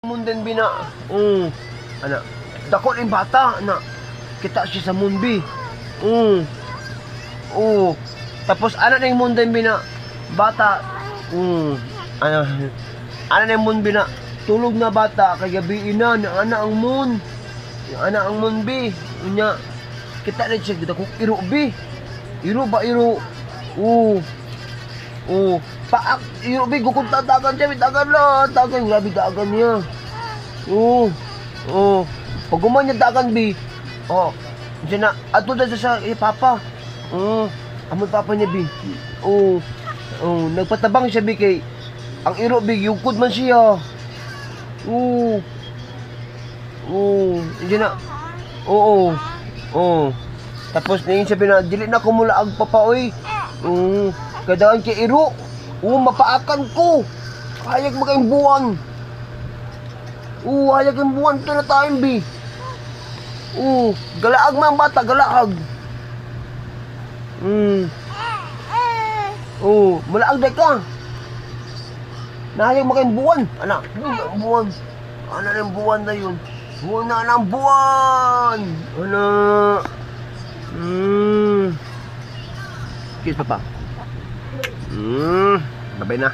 Munden bina. Mm. Ana. Dako ning bata na. Kita siya sa Munbi. Mm. Oo. Tapos ana ning Munden bina. Bata. Mm. Ano. Ana ning Munbi na. Tulog na bata kay gabi ina na ana ang Mun. Yung ana ang Munbi. Unya. Kita rin siya dako iro bi. Iro ba iro? Oo. Oo. Paak, iro bi gukod tatagan siya, dagan lang, dagan, grabe dagan niya. Oo. Oo. Pag gumanyan dagan bi, oh, siya na, ato na siya eh, papa. Oo. Amo papa niya bi. Oo. Oo, nagpatabang siya bi kay, ang iro bi, yukod man siya. Oo. Oo. Siya na, oo. Oo. Tapos na yun sabi na, dili na ko mula ang papaoy. Oo. Kadaan kay iro. Oo, mapaakan ko. Hayag magayong buwan. Oo, hayag yung buwan to na tayo, bi. Oo, galaag ang bata, galaag. Hmm. Oo, malaag day ka. Nahayag magayong buwan. Anak, buwan. Ano na yung buwan na yun? Buwan na ng buwan. Ano? Hmm. Kiss, papa. ไปนะ